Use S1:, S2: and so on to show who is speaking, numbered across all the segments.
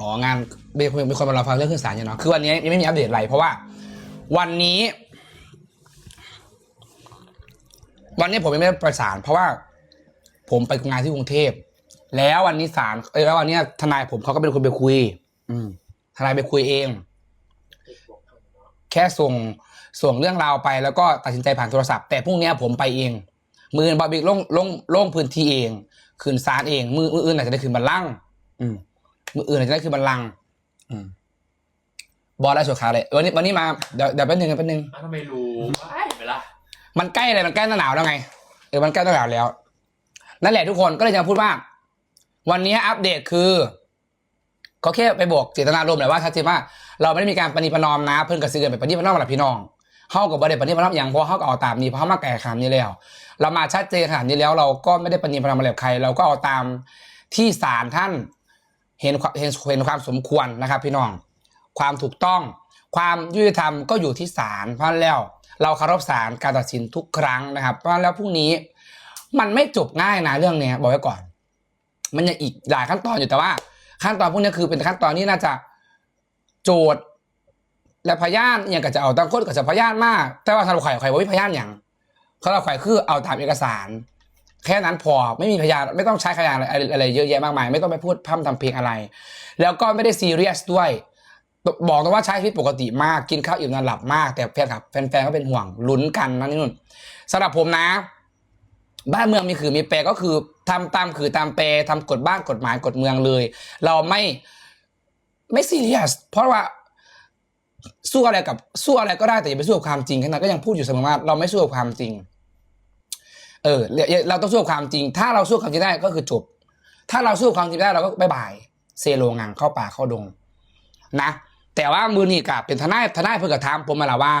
S1: อ๋องานมีคนมีคนมาเราฟังเรื่องขึ้นศาลอยู่เนาะคือวันนี้ยังไม่มีอัปเดตอะไรเพราะว่า วันนี้ วันนี้ผมยังไม่ได้ประสาน เพราะว่า ผมไปงานที่กรุงเทพแล้ววันนี้ศาลเอ้ยแล้ววันนี้ทนายผมเขาก็เป็นคนไปคุย อืมทนายไปคุยเอง แค่ส่งส่งเรื่องราวไปแล้วก็ตัดสินใจผ่านโทรศัพท์แต่พรุ่งนี้ผมไปเอง มือบาร์บิกลงลงลงพื้นที่เอง คืนศาลเอง มือมืออื่นอาจจะได้คืนบัลลังก์อืม มืออื่นอาจจะได้คืนบัลลังก์อืมบอลได้สุดขาเลย วันนี้วันนี้มาเดี๋ยวเดี๋ยวแป๊บนึงแป๊บนึง
S2: อ้าวทำไมรู้ไม่เวลา
S1: มันใกล้อะไรมันใกล้หน้าหนาวแล้วไงเออมันใกล้หน้าหนาวแล้วนั่นแหละทุกคนก็เลยจะพูดว่า วันนี้อัปเดตคือก็แค่ไปบอกเจตนารมณ์แหละว่าชัดเจนว่า เราไม่ได้มีการปณิประนอมนะ เพิ่นกระซื้อกันไปปณิประนอมกับพี่น้องเฮากับบ่ได้ปณิประนอมอย่างเพราะเฮาก็เอาตามนี้เพราะเฮามาแก่ขนาดนี้แล้ว เรามาชัดเจนขนาดนี้แล้ว เราก็ไม่ได้ปณิประนอมอะไรกับใคร เราก็เอาตามที่ศาลท่าน เห็นความเห็นเห็นความสมควรนะครับพี่น้อง ความถูกต้อง ความยุติธรรมก็อยู่ที่ศาลเพราะฉะนั้นแล้ว เราเคารพศาลการตัดสินทุกครั้งนะครับ เพราะฉะนั้นแล้วพรุ่งนี้ มันไม่จบง่ายนะเรื่องเนี้ยบอกไว้ก่อน มันยังอีกหลายขั้นตอนอยู่แต่ว่า ขั้นตอนพวกนี้คือเป็นขั้นตอนที่น่าจะโจทย์และพยานอย่างก็จะเอาตั้งคนก็จะพยานมาก แต่ว่าสำหรับข่อยข่อยว่าไม่พยานอย่างสำหรับข่อยคือเอาตามเอกสาร แค่นั้นพอไม่มีพยานไม่ต้องใช้พยานอะไรอะไรเยอะแยะมากมาย ไม่ต้องไปพูดพร่ำทำเพลงอะไร แล้วก็ไม่ได้ซีเรียสด้วย บอกตรงว่าใช้ชีวิตปกติมากกินข้าวอิ่มนอนหลับมาก แต่แฟนคลับแฟนๆก็เป็นห่วงลุ้นกันนั่นนี่นู่นสำหรับผมนะ บ้านเมืองมีคือมีแปรก็คือทำตามคือตามแปรทำกฎบ้านกฎหมายกฎเมืองเลย เราไม่ไม่ซีเรียสเพราะว่าสู้อะไรกับสู้อะไรก็ได้แต่อย่าไปสู้กับความจริงขนาดก็ยังพูดอยู่เสมอว่าเราไม่สู้กับความจริง เออเราต้องสู้กับความจริง ถ้าเราสู้กับความจริงได้ก็คือจบ ถ้าเราสู้กับความจริงได้เราก็บายบายเซโลงังเข้าป่าเข้าดง นะ แต่ว่ามือนี่กับเป็นทนายทนายเพื่อกระทำผมมาแล้วว่า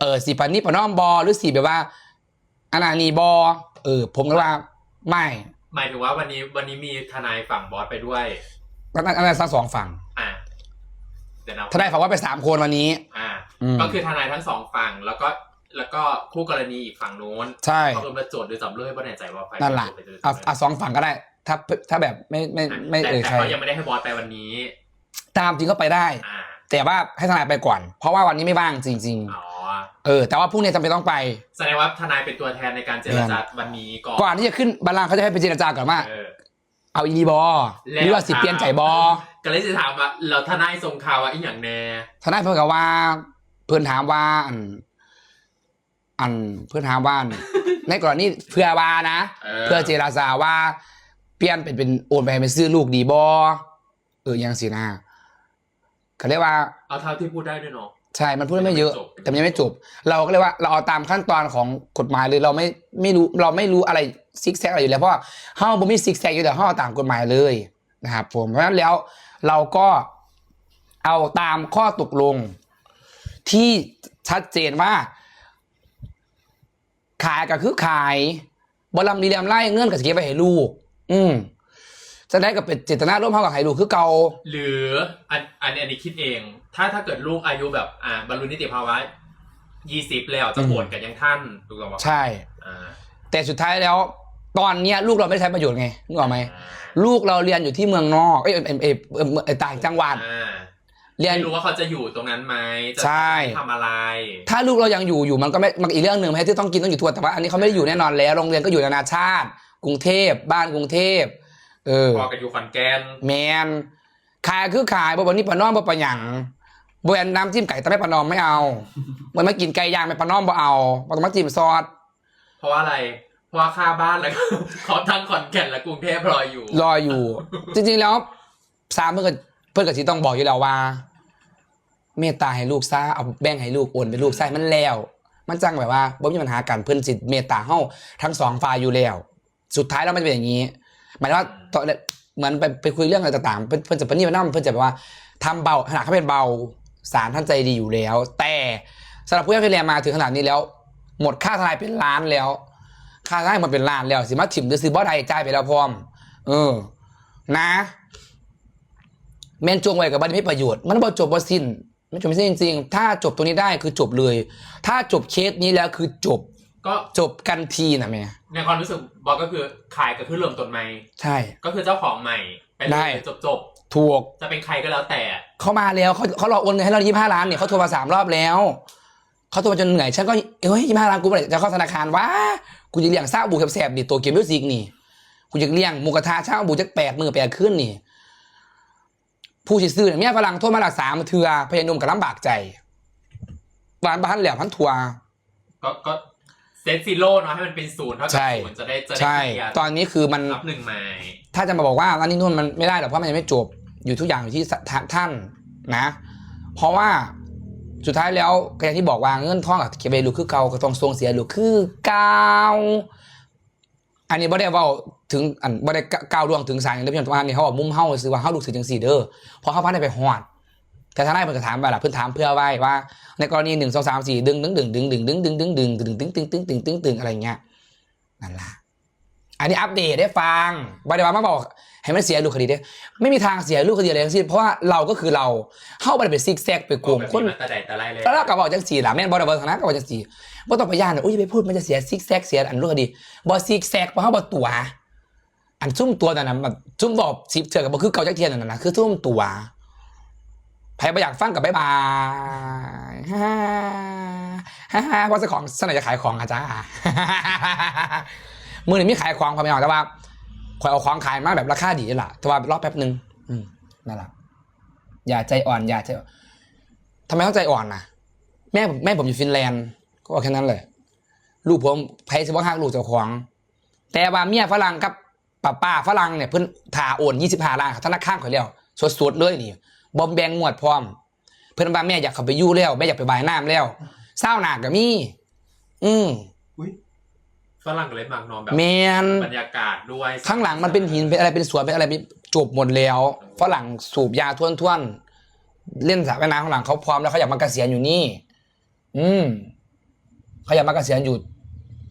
S1: เออสีปานนี้ปานน้อมบอหรือสีแบบว่าอันนานีบอเออ ผมก็ว่าไม่
S2: หมายถึงว่าวันนี้วันนี้มีทนายฝั่งบอสไปด้วย
S1: อันนั้นอันนั้นทั้งสองฝั่ง
S2: อ่าเดี๋ยวนะ
S1: ทนายฝั่งว่าไปสามคนวันนี้
S2: อ่า
S1: อืม
S2: ก็คือทนายทั้งสองฝั่ง แล้วก็ แล้วก็คู่กรณีอีกฝั่งนู้น
S1: ใช่
S2: เขาเป็นประโจทย์หรือจำเลยว่าแน่ใจว่าใคร
S1: นั่นแหละ
S2: เป็โจทย์
S1: เอาเอาสองฝั่งก็ได้ ถ้าถ้าแบบไม่ไม่ไม่
S2: แต่
S1: เอ่ย
S2: แต่
S1: ใคร
S2: เขายังไม่ได้ให้บอสไปวันนี้
S1: ตามจริงก็ไปได้
S2: อ่า
S1: แต่ว่าให้ทนายไปก่อน เพราะว่าวันนี้ไม่ว่างจริง
S2: อ๋อ
S1: ๆเออแต่ว่าพรุ่งนี้จำเป็นต้องไป
S2: แสดงว่าทนายเป็นตัวแทนในการเจรจาวันนี้ก่อน
S1: ก่อนที่จะขึ้นบัลลังก์เขาจะให้ไปเจรจาก่อนว่า
S2: เออ
S1: เอาอีดีบอ
S2: แล้ว
S1: หรือว่าสิเปลี่ยนใจบอ
S2: ก็เลยจะถามว่าเราทนายทรงข่าวว่าอีหยังแน่
S1: ทนายเพื่อนกับว่า เพื่อนถามว่า อันอันเพื่อนถามว่าอันในกรณีเพื่อว่านะเพื่อเจรจาว่า เปลี่ยนเป็นเป็นโอนไปให้เป็นซื้อลูกดีบอเออยังสินะเขาเรียกว่า
S2: เอาเท่าที่พูดได้ด้วยเนาะ
S1: ใช่ มันพูดได้ไม่เยอะ
S2: ยังไม่จบ
S1: แต่มันยังไม่จบ เราก็เลยว่าเราเอาตามขั้นตอนของกฎหมายเลยเราไม่ไม่รู้เราไม่รู้อะไรซิกแซกอะไรอยู่แล้วเพราะว่าเฮาบ่มีซิกแซกอยู่แต่เฮาเอาตามกฎหมายเลยนะครับผมเพราะฉะนั้นแล้วเราก็เอาตามข้อตกลง ที่ชัดเจนว่า ขายก็คือขายบลำดีแลมไล่เงื่อนกับสเก็บไปให้ลูก อืมจะได้กับเป็นเจตนาร่วมเท่ากับให้ลูกคือเกา
S2: หรืออันอันอันนี้คิดเอง ถ้าถ้าเกิดลูกอายุแบบอ่าบรรลุนิติภาวะยี่สิบแล้วจะโหวตกันยังท่านถูกต้องปะ
S1: ใช่
S2: อ่า
S1: แต่สุดท้ายแล้ว ตอนเนี้ยลูกเราไม่ได้ใช้ประโยชน์ไงนึกออกไหมลูกเราเรียนอยู่ที่เมืองนอกเอ้ยเอ้ยเอ้ยเอ้ยเอ้ยต่างจังหวัด
S2: อ่า
S1: เรียน
S2: ไม่รู้ว่าเขาจะอยู่ตรงนั้นไหมจะ
S1: ใช่
S2: ทำอะไร
S1: ถ้าลูกเรายังอยู่อยู่มันก็ไม่มันอีกเรื่องหนึ่งไม่ใช่ที่ต้องกินต้องอยู่ทั่วแต่ว่าอันนี้เขาไม่ได้อยู่แน่นอนแล้วโรงเรียนก็อยู่นานาชาติ กรุงเทพบ้านกรุงเทพเออ
S2: พอกันอยู่ขอนแก่น
S1: แมนขายคือขายบ่บนี้ปะน้อมบ่ปะหยังบ่แอนน้ำจิ้มไก่แต่ไม่ปะนอมไม่เอาเหมือนมากินไก่ย่างไม่ปะน้อมบ่เอาบ่ต้องมาจิ้มซอส
S2: เพราะว่าอะไร เพราะว่าค่าบ้านแล้วก็ เขาทั้งขอนแก่นและกรุงเทพรออยู่
S1: รออยู่ จริงๆแล้วสามเพื่อนก็เพื่อนก็สิต้องบอกอยู่แล้วว่า เมตตาให้ลูกซะเอาแบ่งให้ลูกโอนเป็นลูกไส้มันแล้ว มันจังแบบว่าบ่มีปัญหากันเพื่อนจิตเมตตาเฮาทั้งสองฝ่ายอยู่แล้ว สุดท้ายแล้วมันเป็นอย่างนี้ หมายว่าตอนเหมือนไปไปคุยเรื่องอะไรต่างๆ เพื่อนเพื่อนจะปนี่มานั่เพื่อนจะแบบว่าทำเบาขนาดเขาเป็นเบาสารท่านใจดีอยู่แล้ว แต่สำหรับผู้ที่เรียนมาถึงขนาดนี้แล้ว หมดค่าทนายเป็นล้านแล้ว ค่าทนายหมดเป็นล้านแล้ว สิมาถิ่มจะซื้อบ่ได้จ่ายไปแล้วพร้อม เออ นะแม่นจงไว้กับบัตรไม่ประโยชน์ มันบ่จบบ่สิ้น ไม่จบไม่สิ้นจริงๆ ถ้าจบตรงนี้ได้คือจบเลย ถ้าจบเคสนี้แล้วคือจบ
S2: ก็
S1: จบกันทีนะแม่
S2: ในความรู้สึกบอกก็คือขายก็คือเริ่มต้นใหม่
S1: ใช่
S2: ก็คือเจ้าของใหม่ไปเล
S1: ได้
S2: ยจบจบ
S1: ถูก
S2: ๆจะเป็นใครก็แล้วแต่
S1: เขามาแล้วเขาเขารอโอนเงินให้เรายี่ห้าล้านเนี่ยเขาโทรมาสามรอบแล้วเขาโทรมาจนเหนื่อยฉันก็เอ้ยยี่ห้าล้านกูเมื่อไหร่จะเข้าธนาคารวะกูจะเลี้ยงซาบูแสบๆดิตัวเกมมิวสิกนี่กูจะเลี้ยงหมูกระทะเช่าบูจะแปดมือแปดขึ้นนี่ ผู้สิซื้อเนี่ยเมียฝรั่งโทรมาหลักสามเถื่อพยานุ่มกับลำบากใจบ้านบ้านแหลมพันทัวร์
S2: ก็ก็เซตซีโร่เนาะให้มันเป็นศูนย์เท่ากับ
S1: ใช่
S2: ศูนย์จะได้จะได้
S1: ใช่
S2: เคลียร์
S1: ตอนนี้คือมัน
S2: นับหนึ่งใหม่
S1: ถ้าจะมาบอกว่าร้านนี้นู่นมันไม่ได้หรอกเพราะมันยังไม่จบอยู่ทุกอย่างอยู่ที่ทาท่านนะ เพราะว่าสุดท้ายแล้วก็อย่างที่บอกว่าเงินทองกับเก็บไปลูกคือเก่าก็ต้องทรงเสียลูกคือเก่า อันนี้บ่ได้เว่าถึงอันบ่ได้ก้าวล่วงถึงสายอย่างเดียวเพียงแต่ว่านี่เขาบอกมุมเฮาซื้อว่าเฮาลูกถือจังสี่เด้อเพราะเขาพันได้ไปหอด แต่ทนายเพิ่นก็ถามไปล่ะเพิ่นถามเพื่อไว้ว่า ในกรณีหนึ่งสองสามสี่ดึงดึงดึงดึงดึงดึงดึงดึงดึงดึงดึงดึงดึงดึงดึงดึงอะไรเงี้ยนั่นล่ะอันนี้อัปเดตได้ฟังบาดามาบอก ให้มันเสียลูกคดีได้ไม่มีทางเสียลูกคดีอะไรทั้งสิ้นเพราะว่าเราก็คือเราเข้าไปเป็นซิกแซกไปกลุ่ม
S2: แบบ
S1: คน
S2: มาแต่ใดแต่ไรเลย
S1: แล้วเราก็บอกจังสี่หล่ะแม่นบอดาเบอร์ทางนั้นก็บอกจังสี่บ่ต้องไปย่านนะอุ้ยอย่าไปพูดมันจะเสียซิกแซกเสียอันลูกคดีบอซิกแซกเพราะเขาบอตัว อันซุ่มตัวนั่นนะมันซุ่มบอกสิบเจอกับบ่คือเกาจักเทียนนั่นนะคือซุ่มตัวใครไม่อยากฟังกับบ๊ายบายฮ่าฮ่าฮ่าเพราะเจ้าของสนอยจะขายของอาจ้ามือหนึ่งมีขายของความไม่เอาแต่ว่า คอยเอาของขายมากแบบราคาดีนี่แหละแต่ว่ารอบแป๊บหนึ่งอืมนั่นแหละอย่าใจอ่อนอย่าใจอ่อนทำไมต้องใจอ่อนนะแม่ผมแม่ผมอยู่ฟินแลนด์ก็แค่นั้นเลยลูกผมไพ่สิบห้าลูกเจ้าของ แต่ว่าเมียฝรั่งกับป้าป้าฝรั่งเนี่ยเพิ่นถ่าโอนยี่สิบห้าล้านธนาคารเขาแล้วสดๆเลยนี่บอมแบงงวดพร้อม เพิ่นว่าแม่อยากเข้าไปยู่แล้วแม่อยากไปบายน้ำแล้วเศร้าหนักกับมีอืม
S2: ฝรั่งเลยมักนอนแบบ
S1: แมน
S2: บรรยากาศด้วย
S1: ข้างหลังมันเป็นหินเป็นอะไรเป็นสวนเป็นอะไรเป็นจบหมดแล้วฝรั่งสูบยาท่วนท่วนๆเล่นสระว่ายน้ำข้างหลังเขาพร้อมแล้วเขาอยากมาเกษียณอยู่นี่ อืมเขาอยากมาเกษียณอยู่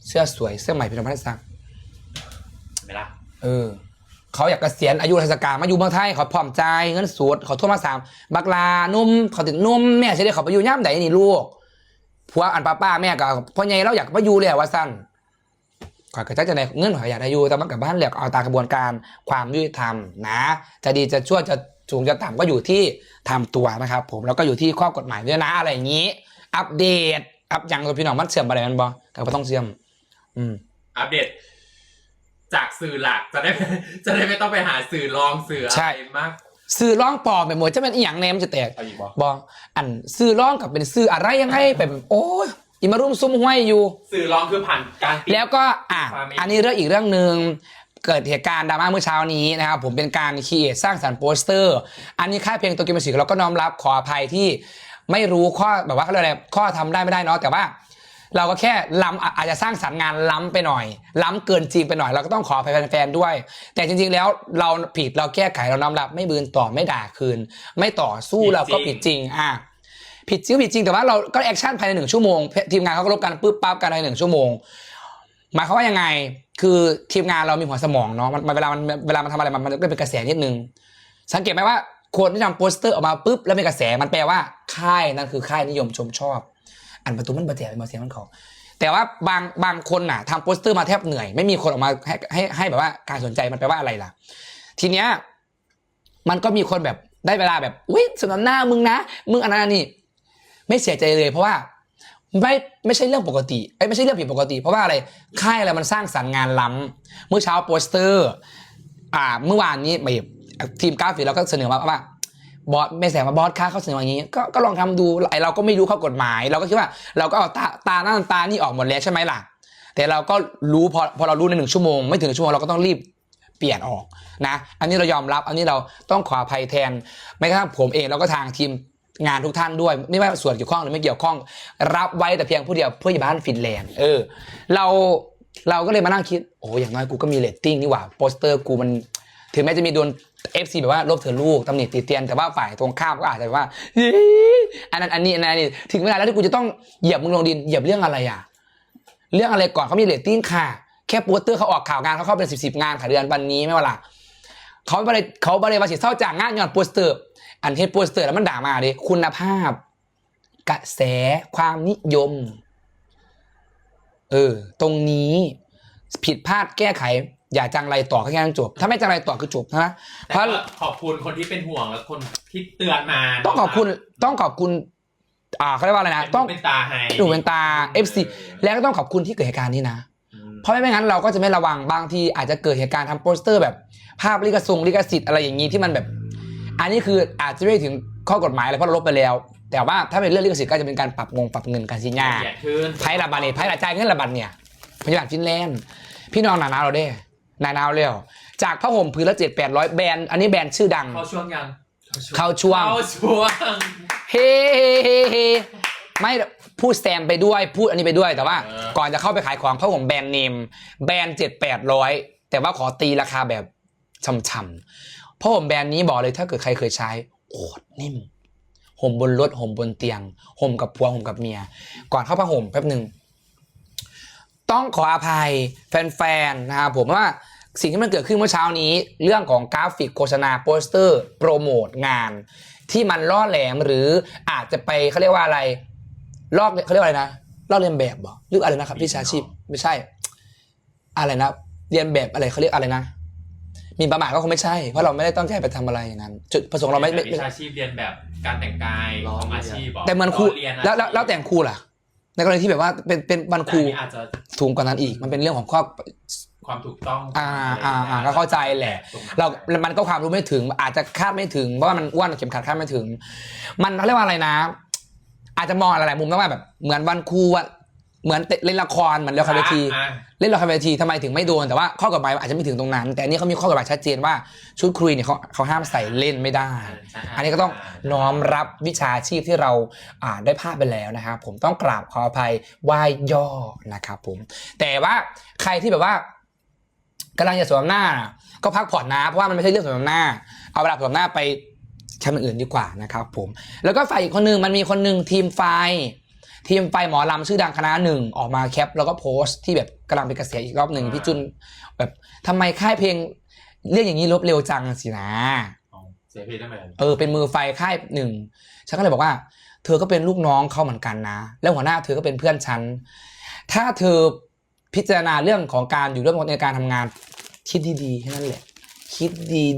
S1: เสื้อสวยเสื้อใหม่เป็นพันสัก
S2: ไหมล่ะ
S1: เออเขาอยากเกษียณอายุราชการมาอยู่เมืองไทยเขาพร้อมใจายเงินสดเขาโทรมาสามบักลานุ่มเขาติดนุ่มแม่จะได้เขาไปอยู่ย่ำไหนนี่ลูกผัวอันป้าป้าแม่ก็พ่อใหญ่เราอยากมาอยู่แล้วว่าสั้น ข่อยก็จะจะในเงินข่อยอยากได้อยู่แต่มันกับบ้านเหลือกเอาตามกระบวนการความยุติธรรมนะ จะดีจะชั่วจะสูงจะต่ำก็อยู่ที่ทำตัวนะครับ ผมแล้วก็อยู่ที่ข้อกฎหมายด้วยนะอะไรอย่างนี้ อัปเดต อัปยังตัวพี่น้องมันเสื่อมอะไรมันบ่ก็บ่ต้องเสื่อม อืม
S2: อัปเดต จากสื่อหลักจะได้จะได้ไม่ต้องไปหาสื่อรองสื่ออะ
S1: ใช่
S2: ไรมาก
S1: ซื้อร่องปลอมไปหมดจะเป็นอีหยังแนมนจะแตก
S2: เอาอีกบอก
S1: บออันซื้อร่องกับเป็นซื้ออะไรยังไงไปแบบโอ้ย อีมารุมซุ่มห้วยอยู่
S2: สื่อรองคือผ่านการปิด
S1: แล้วก็อะ
S2: ความมี
S1: อันนี้เรื่องอีกเรื่องหนึ่งเกิดเหตุการณ์ดราม่าเมื่อเช้านี้นะครับผมเป็นการคีเอทสร้างสรรค์โปสเตอร์ อันนี้ค่ายเพลงตัวเกมสิกเราก็น้อมรับขออภัยที่ไม่รู้ข้อแบบว่าเขาเรียกอะไรข้อทำได้ไม่ได้เนาะแต่ว่า เราก็แค่ล้ำอะอาจจะสร้างสรรค์งานล้ำไปหน่อย ล้ำเกินจริงไปหน่อย เราก็ต้องขออภัยแฟนๆด้วย แต่จริงๆแล้วเราผิดเราแก้ไขเราน้อมรับไม่บืนต่อไม่ด่าคืน ไม่ต่อสู้เราก็ผิดจริงอะ ผิดจริงผิดจริงแต่ว่าเราก็แอคชั่นภายในหนึ่งชั่วโมงทีมงานเขาก็ลบกันปุ๊บปั๊บกันในหนึ่งชั่วโมงหมายความว่ายังไงคือทีมงานเรามีหัวสมองเนาะมันเวลามันเวลามันทำอะไรมันมันก็เป็นกระแสนิดนึง สังเกตไหมว่าคนที่ทำโปสเตอร์ออกมาปุ๊บแล้วเป็นกระแสมันแปลว่าค่ายนั่นคือค่ายนิยมชมชอบ อันประตูมันประแจเป็นมาเสียงมันเขาแต่ว่าบางบางคนน่ะทำโปสเตอร์มาแทบเหนื่อย ไม่มีคนออกมาให้ให้ให้แบบว่าการสนใจมันแปลว่าอะไรล่ะ ทีเนี้ยมันก็มีคนแบบได้เวลาแบบอุ้ยสนหน้ามึงนะ มึงอันนั้นนี่ ไม่เสียใจเลยเพราะว่าไม่ไม่ใช่เรื่องปกติเอ้ไม่ใช่เรื่องผิดปกติ เพราะว่าอะไรค่ายอะไรมันสร้างสรรค์งานล้ำเมื่อเช้าโปสเตอร์อ่าเมื่อวานนี้แบบทีมกราฟิกเราก็เสนอมาว่าบอสไม่แสงว่าบอสค่าเขาเสนออย่างนี้ก็ก็ลองทำดูไอเราก็ไม่รู้ข้อกฎหมาย เราก็คิดว่าเราก็เอาตาตาหน้าตานี่ออกหมดแล้วใช่ไหมล่ะ แต่เราก็รู้พอพอเรารู้ในหนึ่งชั่วโมงไม่ถึงหนึ่งชั่วโมงเราก็ต้องรีบเปลี่ยนออกนะ อันนี้เรายอมรับ อันนี้เราต้องขออภัยแทนไม่กระทั่งผมเองแล้วก็ทางทีม งานทุกท่านด้วย ไม่ว่าส่วนเกี่ยวข้องหรือไม่เกี่ยวข้อง รับไว้แต่เพียงผู้เดียวเพื่ออยู่บ้านฟินแลนด์เออเราเราก็เลยมานั่งคิดโอ้อย่างน้อยกูก็มีเรตติ้งนี่หว่าโปสเตอร์กูมัน ถึงแม้จะมีโดน FC แบบว่าลบเธอลูกตำหนิติเตียนแต่ว่าฝ่ายตรงข้ามก็อาจจะแบบว่าอันนั้นอันนี้อันนั้นนี่ถึงเวลาแล้วที่กูจะต้องเหยียบมึงลงดินเหยียบเรื่องอะไรอะ เรื่องอะไรก่อนเขามีเรตติ้งค่ะ แค่โปสเตอร์เขาออกข่าวงานเขาเข้าเป็นสิบสิบงานค่ะเดือนวันนี้ไม่ว่าล่ะเขาบริเขาบริวารสิเศร้าจากงานหย้อนโปสเตอร์ อันเทศโปสเตอร์แล้วมันด่ามาดิคุณภาพ กระแสความนิยมเอเออ ตรงนี้ผิดพลาดแก้ไข อย่าจังไรต่อแค่นั้นจบ ถ้าไม่จังไรต่อคือจบนะเพ
S2: แต่
S1: ราะ
S2: ก็ขอบคุณคนที่เป็นห่วงและคนที่เตือนมา
S1: ต้องขอบคุณต้องขอบคุณ อ่าเขาเรียกว่าอะไรนะ
S2: ต้
S1: ต้
S2: อ
S1: องง
S2: เป็นตาให้
S1: ดูเป็นตา FC แล้วก็ต้องขอบคุณที่เกิดเหตุการณ์นี้นะ
S2: อืม
S1: เพราะไม่งั้นเราก็จะไม่ระวังบางทีอาจจะเกิดเหตุการณ์ทำโปสเตอร์แบบ ภาพลิขสงลิขสิทธิ์อะไรอย่างนี้ที่มันแบบ อันนี้คืออาจจะไม่ถึงข้อกฎหมายอะไรเพราะเราลบไปแล้ว แต่ว่าถ้าเป็นเรื่องลิขสิทธิ์ก็จะเป็นการปรับงงปรับเงินการสิญญา
S2: ละเอียดขึ้น
S1: ไพ่ระบาดเนี่ยไพ่ระจ่ายเงินระบาดเนี่ยพยาบาลฟินแลนด์พี่น้องหนาหนาวเราเด้หนาหนาวเร็วจากผ้าห่มผืนละเจ็ดแปดร้อยแบรนด์อันนี้แบรนด์ชื่อดัง
S2: เข้าช่วงยัง
S1: เข้าช่วง
S2: เข้าช่วง
S1: เฮ้เฮ้เฮ้เฮ้ไม่พูดแซมไปด้วยพูดอันนี้ไปด้วยแต่ว่า
S2: เออ
S1: ก่อนจะเข้าไปขายของผ้าห่มแบรนด์เนมแบรนด์เจ็ดแปดร้อยแต่ว่าขอตีราคาแบบ ช่ำๆผ้าห่มแบรนด์นี้บอกเลยถ้าเกิดใครเคยใช้โคตรนิ่มห่มบนรถห่มบนเตียงห่มกับผัวห่มกับเมีย ก่อนเข้าผ้าห่มแป๊บหนึ่งต้องขออภัยแฟนๆนะครับผมว่าสิ่งที่มันเกิดขึ้นเมื่อเช้านี้ เรื่องของกราฟิกโฆษณาโปสเตอร์ โปรโมทงาน ที่มันล่อแหลมหรืออาจจะไปเขาเรียกว่าอะไร ลอกเขาเรียกว่าอะไรนะลอกเลียนแบบหรอหรืออะไรนะครับวิชาชีพไม่ใช่ อะไรนะ เรียนแบบอะไรเขาเรียกอะไรนะ มีประมาทก็คงไม่ใช่ เพราะเราไม่ได้ต้องใจไปทำอะไรอย่างนั้น จุดประสงค์เราไม่ไม่
S2: วิ
S1: ไม่
S2: ชาชีพเรียนแบบการแต่งกายของอาชีพหร
S1: แต่เหมือนครู
S2: เรียนอาชีพ
S1: แล้วแล้วแล้วแต่งครูล่ะ ในกรณีที่แบบว่าเป็นเป็นวันครู
S2: แต่อันนี้อาจจะ
S1: สูงกว่านั้นอีก มันเป็นเรื่องของข้อ
S2: ความถูกต้อง
S1: อ่าอ่าอ่าก็เข้าใจแหละเรา มันก็ความรู้ไม่ถึง อาจจะคาดไม่ถึง เพราะว่ามันอ้วนเข็มขัดคาดไม่ถึง มันเขาเรียกว่าอะไรนะ อาจจะมองหลายๆมุมนะว่าแบบ เหมือนวันครูอะ เหมือนเล่นละครเหมือนละครเวที
S2: อะ
S1: เล่นละครเวทีทำไมถึงไม่โดนแต่ว่าข้อกฎหมายอาจจะไม่ถึงตรงนั้น แต่อันนี้เขามีข้อกฎหมายชัดเจนว่าชุดคุยเนี่ยเขาเขาห้ามใส่เล่นไม่ได้
S2: ใช่
S1: อันนี้ก็ต้องน้อมรับวิชาชีพที่เราอ่าได้ภาพไปแล้วนะครับผมต้องกราบขออภัยไหว้ย่อนะครับผม แต่ว่าใครที่แบบว่ากำลังจะสวมหน้าน่ะก็พักผ่อนนะเพราะว่ามันไม่ใช่เรื่องสวมหน้า เอาเวลาสวมหน้าไปทำอย่างอื่นดีกว่านะครับผม แล้วก็ฝ่ายอีกคนหนึ่งมันมีคนหนึ่งทีมไฟ ทีมไฟหมอลำชื่อดังคณะหนึ่งออกมาแคป แล้วก็โพสต์ที่แบบกำลังเป็นกระแสอีกรอบหนึ่งพี่จุนแบบทำไมค่ายเพลงเรียกอย่างนี้ลบเร็วจังสินะ
S2: เอาเสียเพลงได้ไหม
S1: เออเป็นมือไฟค่ายหนึ่งฉันก็เลยบอกว่า เธอก็เป็นลูกน้องเขาเหมือนกันนะ แล้วหัวหน้าเธอก็เป็นเพื่อนฉัน ถ้าเธอพิจารณาเรื่องของการอยู่ร่วมกันในการทำงานคิดดีๆแค่นั้นแหละ คิด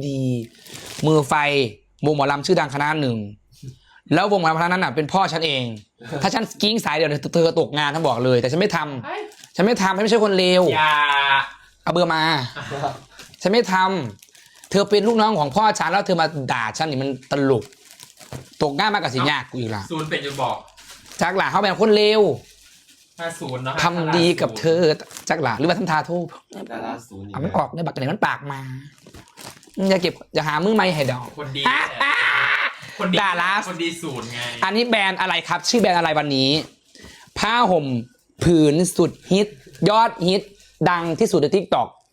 S1: ดีๆมือไฟวงหมอลำชื่อดังคณะหนึ่ง แล้ววงหมอลำคณะนั้นน่ะเป็นพ่อฉันเอง ถ้าฉันกิ้งสายเดียวเนี่ยเธอตกงานทั้งบอกเลย แต่ฉันไม่ทำฉันไม่ทำฉันไม่ใช่คนเลว
S2: อย่า
S1: เอาเบอร์มา ฉันไม่ทำเธอเป็นลูกน้องของพ่อฉันแล้วเธอมาด่าฉันนี่มันตลก ตกง่ายมากกับสิยากกูอีกละ
S2: ศูนย์เป็นจุดบอก
S1: จักหล่าเขาเป็นคนเลว
S2: ถ้าศูนย์เนาะ
S1: ทำดีกับเธอจักหล่าหรือว่าทำทาทูป
S3: ดาราศูนย์
S1: เอามันออกในบักไหนมันปากมาอย่าเก็บอย่าหามือไม่ให้ดอก
S2: คนดี
S1: อะอะ
S2: คนดี
S1: ดารา
S2: คนดีศูนย์ไง
S1: อันนี้แบรนด์อะไรครับ ชื่อแบรนด์อะไรวันนี้ ผ้าห่มผืนสุดฮิต ยอดฮิต ดังที่สุดในทิกตอก